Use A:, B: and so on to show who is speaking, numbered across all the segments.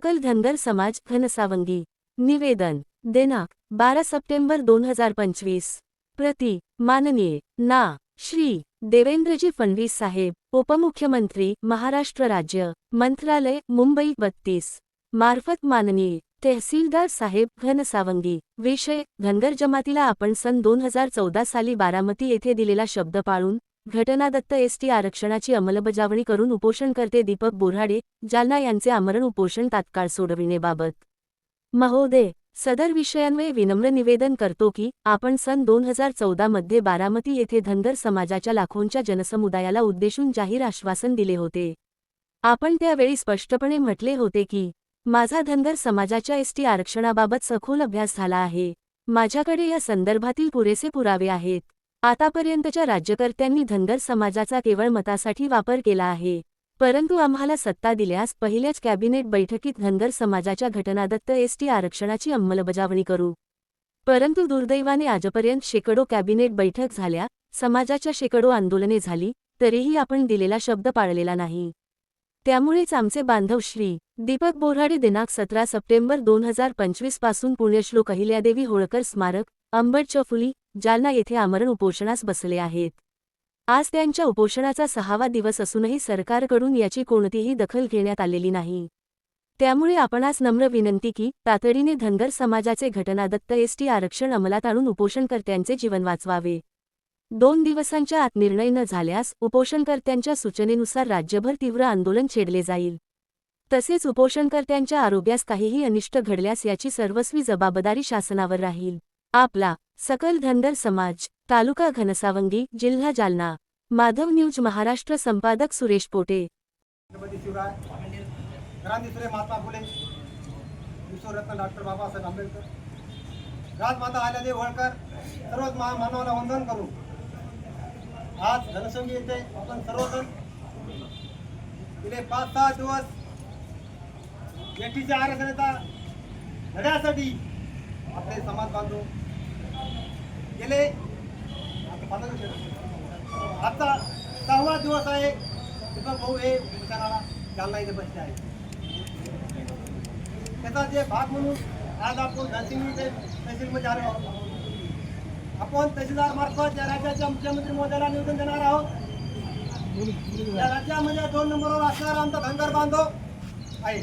A: सकल धनगर समाज घनसावंगी निवेदन दिनांक बारा सप्टेंबर दोन हजार पंचवीस. प्रति माननीय ना श्री देवेंद्रजी फडणवीस साहेब उपमुख्यमंत्री महाराष्ट्र राज्य मंत्रालय मुंबई बत्तीस. मार्फत माननीय तहसीलदार साहेब घनसावंगी विषय धनगर जमातीला आपण सन दोन हजार चौदा साली बारामती येथे दिलेला शब्द पाळून घटनादत्त एसटी आरक्षणाची अंमलबजावणी करून उपोषणकर्ते दीपक बोराडे जालना यांचे आमरण उपोषण तात्काळ सोडविणेबाबत महोदय सदर विषयान्वये विनम्र निवेदन करतो की आपण सन दोन हजार चौदा मध्ये बारामती येथे धनगर समाजाच्या लाखोंच्या जनसमुदायाला उद्देशून जाहीर आश्वासन दिले होते. आपण त्यावेळी स्पष्टपणे म्हटले होते की माझा धनगर समाजाच्या एसटी आरक्षणाबाबत सखोल अभ्यास झाला आहे. माझ्याकडे या संदर्भातील पुरेसे पुरावे आहेत. आतापर्यंतच्या राज्यकर्त्यांनी धनगर समाजाचा केवळ मतासाठी वापर केला आहे. परंतु आम्हाला सत्ता दिल्यास पहिल्याच कॅबिनेट बैठकीत धनगर समाजाच्या घटनादत्त एसटी आरक्षणाची अंमलबजावणी करू. परंतु दुर्दैवाने आजपर्यंत शेकडो कॅबिनेट बैठक झाल्या समाजाच्या शेकडो आंदोलने झाली तरीही आपण दिलेला शब्द पाळलेला नाही. त्यामुळेच आमचे बांधव श्री. दीपक बोराडे दिनांक सतरा सप्टेंबर दोन हजार पंचवीसपासून पुण्यश्लोक अहिल्यादेवी होळकर स्मारक अंबड चफुली जालना येथे आमरण उपोषणास बसले आहेत. आज त्यांच्या उपोषणाचा सहावा दिवस असूनही सरकारकडून याची कोणतीही दखल घेण्यात आलेली नाही. त्यामुळे आपणास नम्र विनंती की तातडीने धनगर समाजाचे घटनादत्त एसटी आरक्षण अंमलात आणून उपोषणकर्त्यांचे जीवन वाचवावे. दोन दिवसांच्या आत निर्णय न झाल्यास उपोषणकर्त्यांच्या सूचनेनुसार राज्यभर तीव्र आंदोलन छेडले जाईल. तसेच उपोषणकर्त्यांच्या आरोग्यास काहीही अनिष्ट घडल्यास याची सर्वस्वी जबाबदारी शासनावर राहील. आपला सकल धनगर समाज तालुका घनसावंगी जिल्हा जालना. माधव न्यूज महाराष्ट्र संपादक सुरेश पोटे.
B: महात्मा फुले विश्वरत्न डॉक्टर बाबासाहेब आंबेडकर. राजमाता आल्यादेव होळकर सर्वच मानवाला वंदन करू. आज घनसंगी येथे आपण सर्वजण. गेले पाच सहा दिवस एटीच्या आरक्षणाचा लढ्यासाठी आपले समाज बांधव गेले. आता सहावा दिवस आहे. दीपक भाऊ हे उपोषणाला जालना इथे बसले आहे त्याचा जे भाग म्हणून आज आपण घनसिंगी तहसीलमध्ये आलो आहोत. आपण तहसीलदार मार्फत या राज्याच्या मुख्यमंत्री महोदयाला निवेदन देणार आहोत. या राज्यामध्ये दोन नंबरवर असणारा आमचा धनगर बांधव आहे.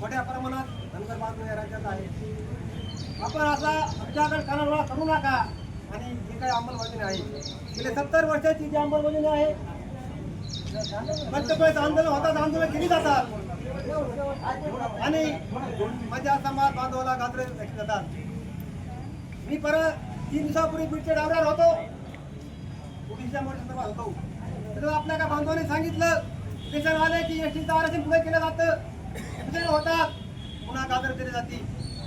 B: मोठ्या प्रमाणात धनगर बांधव या राज्यात आहे. आपण असा आमच्याकडे कानाडोळा करू नका. आणि जी काही अंमलबजावणी आहे गेले सत्तर वर्षाची जी अंमलबजावणी आहे प्रत्येक वेळेस आंदोलन होतात आंदोलन केली जातात. आणि माझ्या समाज बांधवाला गाजरे जातात मी परत तीन दिवसापूर्वी बीडच्या डावऱ्यावर होतो. ओबीसीच्या मोठ्या संदर्भात होतो. तर आपल्या का बांधवाने सांगितलं त्याच्यानं आलं की एसटीचं आरक्षण पुढे केलं जातं. विषय होतात. पुन्हा गाजर केली जाते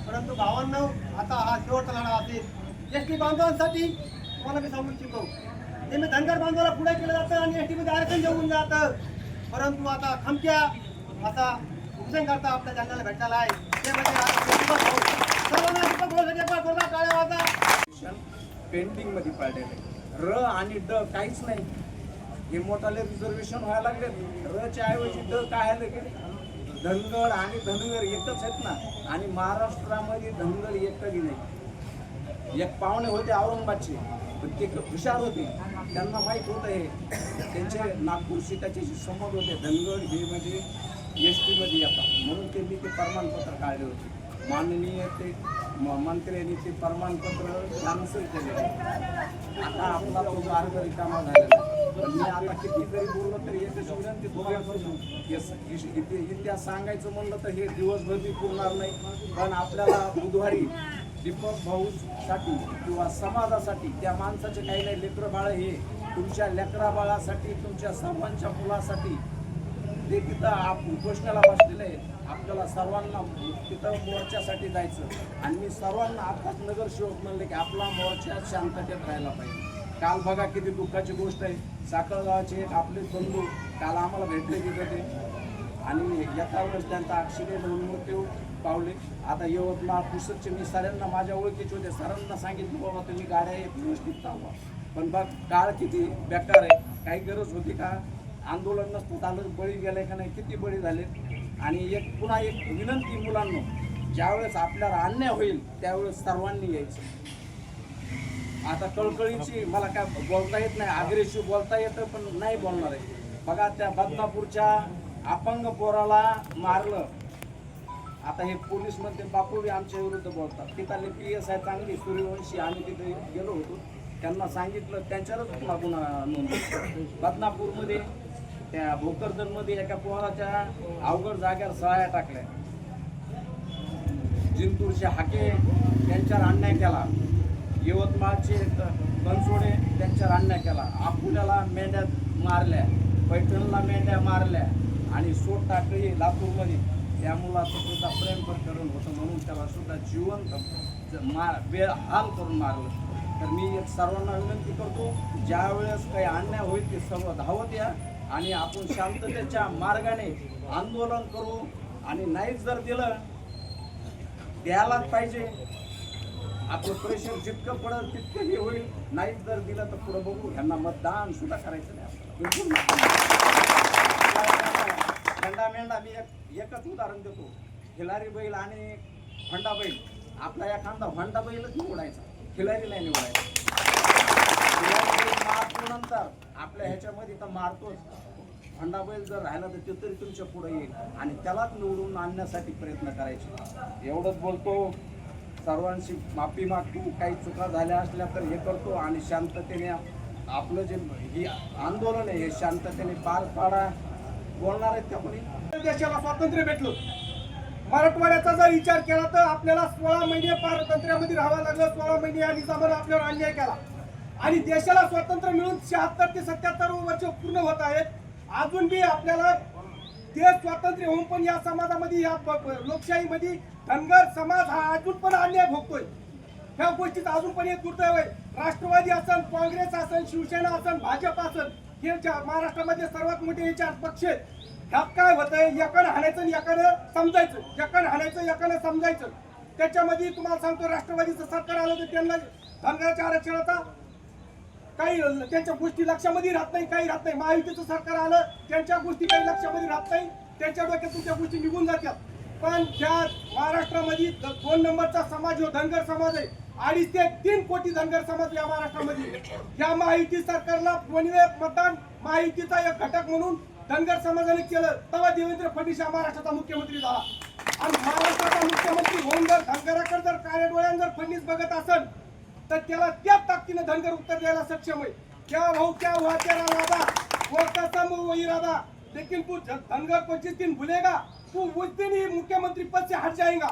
B: परंतु भावांना आता हा शेवटचा लढा असेल. एस टी बांधवांसाठी तुम्हाला मी सांगू इच्छितो. ते मी धनगर बांधवाला पुढे केलं जातं आणि एस टीमध्ये आरक्षण जेवून जातं. परंतु आता खमक्या असा उपसन करता आपल्या जालन्याला भेटायला आहे. ते म्हणजे पेंटिंगमध्ये दीपक
C: पेंटिंगमध्ये पाडलेले र आणि ड काहीच नाही. हे मोठाले रिझर्वेशन व्हायला लागले रच्या ऐवजी ड काय आलं गेले धनगर आणि धनगर एकच आहेत ना आणि महाराष्ट्रामध्ये धनगर एकही नाही. एक पाहुणे होते औरंगाबादचे पण ते हुशार होते. त्यांना माहीत होतं हे. त्यांचे नागपूरशी त्याच्याशी संबंध होते धनगर हे म्हणजे एस टीमध्ये येतात. म्हणून त्यांनी ते प्रमाणपत्र काढले होते. माननीय ते म- मंत्र्यांनी ते प्रमाणपत्र कॅन्सल केले. आता आपला तो अर्ज रिकामा झालेला आहे. मी आता किती जरी बोललो तरी एकच विनंती तुम्हाला करतो इतिहास सांगायचं म्हणलं तर हे दिवसभर मी पुरणार नाही. पण आपल्याला बुधवारी दीपक भाऊसाठी किंवा समाजासाठी त्या माणसाचे काही नाही लेकरं बाळ हे तुमच्या लेकरा बाळासाठी तुमच्या सर्वांच्या मुलासाठी ते तिथं आप उपोषणाला बसलेले आहे आपल्याला सर्वांना तिथं मोर्चासाठी जायचं. आणि मी सर्वांना आताच नगरसेवक म्हणले की आपला मोर्चा शांततेत राहायला पाहिजे. काल बघा किती दुःखाची गोष्ट आहे. साखळगावाचे एक आपले बंधू काल आम्हाला भेटले गेले ते. आणि एका वेळेस त्यांचा ॲक्सिडेंट होऊन मृत्यू पावले. आता यवतमाळ पुसदचे मी सरांना माझ्या ओळखीचे होते. सरांना सांगितलं बाबा तुम्ही गाड्या एक व्यवस्थित थांबवा पण बघ काळ किती बेकार आहे. काही गरज होती का? आंदोलन नसतं झालं बळी गेले का नाही किती बळी झाले? आणि एक पुन्हा एक विनंती मुलांना ज्यावेळेस आपल्याला अन्याय होईल त्यावेळेस सर्वांनी यायचं. आता कळकळीची मला काय बोलता येत नाही अग्रेसिव्ह बोलता येतं पण नाही बोलणार आहे. बघा त्या बदनापूरच्या अपंग पोराला मारलं. आता हे पोलीसमध्ये बापूबी आमच्या विरुद्ध बोलतात. तिथले पी एस आय चांगली सूर्यवंशी आम्ही तिथे गेलो होतो. त्यांना सांगितलं त्यांच्यावरच पुन्हा गुन्हा नोंद. बदनापूरमध्ये त्या भोकरदनमध्ये एका पोराच्या अवघड जाग्यावर सहाया टाकल्या. जिंतूरचे हाके त्यांच्यावर अन्याय केला. यवतमाळचे बनसोडे त्यांच्यावर अन्याय केला. अकोल्याला मेंढ्या मारल्या पैठणला मेंढ्या मारल्या आणि सोट टाकळी लातूरमध्ये त्या मुलाचं सुद्धा प्रेम प्रकरण होतं म्हणून त्याला सुद्धा जिवंत ज- मार बेहाल करून मारलं. तर मी एक सर्वांना विनंती करतो ज्या वेळेस काही अन्याय होईल ते सर्व धावत या. आणि आपण शांततेच्या मार्गाने आंदोलन करू आणि नाहीच जर दिलं द्यायलाच पाहिजे. आपलं प्रेशर जितकं पडेल तितकं हे होईल. नाहीच जर दिलं तर पुढं बघू. ह्यांना मतदान सुद्धा करायचं नाही खंडा मेंढा मी एक एकच उदाहरण देतो. खिलारी बैल आणि फंडा बैल आपला एखादा फंडा बैलच निवडायचा. खिलारी नाही निवडायचा. नंतर आपल्या ह्याच्यामध्ये तर मारतोच. अंडाबैल जर राहिला तर ते तरी तुमच्यापुढे येईल. आणि त्यालाच निवडून आणण्यासाठी प्रयत्न करायचे. एवढंच बोलतो. सर्वांशी माफी मागतो. काही चुका झाल्या असल्या तर हे करतो आणि शांततेने आपलं जे ही आंदोलन आहे हे शांततेने पार पाडा. बोलणार आहेत त्या कोणी?
D: देशाला स्वातंत्र्य भेटलं. मराठवाड्याचा जर विचार केला तर आपल्याला सोळा महिने पारतंत्र्यामध्ये राहावं लागलं. सोळा महिने या निजामानं आपल्यावर अन्याय केला. आणि देशाला स्वातंत्र्य मिळून शहात्तर ते सत्याहत्तर वर्ष पूर्ण होत आहेत. अजून बी आपल्याला देश स्वातंत्र्य होऊन पण या समाजामध्ये या लोकशाहीमध्ये धनगर समाज हा अजून पण अन्याय भोगतोय. ह्या गोष्टीत अजून पण एक दुर्दैव आहे. राष्ट्रवादी असन काँग्रेस असन शिवसेना असन भाजप असन हे महाराष्ट्रामध्ये सर्वात मोठे हे चार पक्ष आहेत. ह्यात काय होतंय? एकानं हाणायचं आणि समजायचं. एकानं हाणायचं एकानं समजायचं. त्याच्यामध्ये तुम्हाला सांगतो राष्ट्रवादीचं सरकार आलं तर त्यांना धनगराच्या आरक्षणाचा काही त्यांच्या गोष्टी लक्षामध्ये राहत नाही काही राहत नाही. महायुतीचं सरकार आलं त्यांच्या गोष्टी काही लक्षामध्ये राहत नाही. त्यांच्या डोक्यातून त्या गोष्टी निघून जातात. पण ज्या महाराष्ट्रामध्ये दोन नंबरचा समाज जो धनगर समाज आहे अडीच ते तीन कोटी धनगर समाज या महाराष्ट्रामध्ये या महायुती सरकारला दोन्ही मतदान महायुतीचा एक घटक म्हणून धनगर समाजाने केलं तेव्हा देवेंद्र फडणवीस हा महाराष्ट्राचा मुख्यमंत्री झाला. आणि महाराष्ट्राचा मुख्यमंत्री होऊन जर धनगराकडे जर काळ्या जर फडणवीस बघत असेल तर त्याला त्याच ताकदीनं धनगर उत्तर द्यायला सक्षम आहे क्या भाऊ क्या हुआ तेरा राधा वो कसम वही राधा. लेकिन तू धनगर को जिस दिन भूलेगा. तू उस दिन ही मुख्यमंत्री पद से हट जाएगा.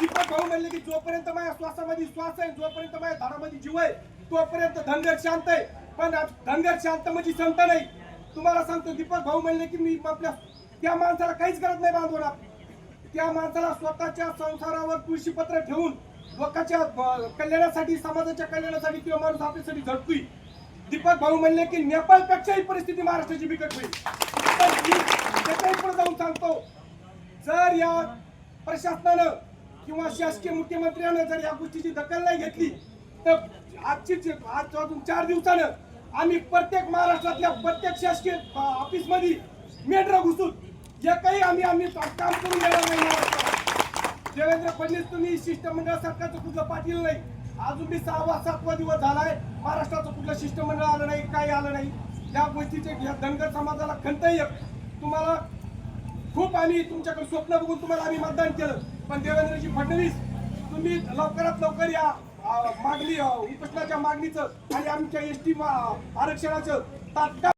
D: दीपक भाऊ म्हणले की जोपर्यंत माझ्या श्वासामध्ये श्वास आहे जोपर्यंत माझ्या धारामध्ये जीव आहे तोपर्यंत धनगर शांत आहे. पण धनगर शांत म्हणजे संत नाही. तुम्हाला सांगतो दीपक भाऊ म्हणले की मी आपल्या त्या माणसाला काहीच करत नाही बांधवणार त्या माणसाला स्वतःच्या संसारावर तुळशीपत्र ठेवून लोकांच्या कल्याणासाठी समाजाच्या कल्याणासाठी किंवा माणूस आपल्यासाठी झटतोय दीपक भाऊ म्हणले की नेपाळपेक्षाही परिस्थिती महाराष्ट्राची बिकट होईल. जाऊन सांगतो. जर या प्रशासनानं किंवा शासकीय मुख्यमंत्र्यानं जर या गोष्टीची दखल नाही घेतली तर आजची आज अजून चार दिवसानं आम्ही प्रत्येक महाराष्ट्रातल्या प्रत्येक शासकीय ऑफिसमध्ये मेट्रो घुसून जे काही आम्ही आम्ही काम करून देणार नाही. देवेंद्र फडणवीस तुम्ही शिष्टमंडळ सरकारचं कुठलं पाटील नाही. अजून मी सहावा सातवा दिवस झालाय. महाराष्ट्राचं कुठलं शिष्टमंडळ आलं नाही काही आलं नाही. या गोष्टीचे धनगर समाजाला खंतही एक. तुम्हाला खूप आम्ही तुमच्याकडे स्वप्न बघून तुम्हाला आम्ही मतदान केलं. पण देवेंद्रजी फडणवीस तुम्ही लवकरात लवकर या मागणी उपोषणाच्या मागणीचं आणि आमच्या एस टी आरक्षणाचं तात्काळ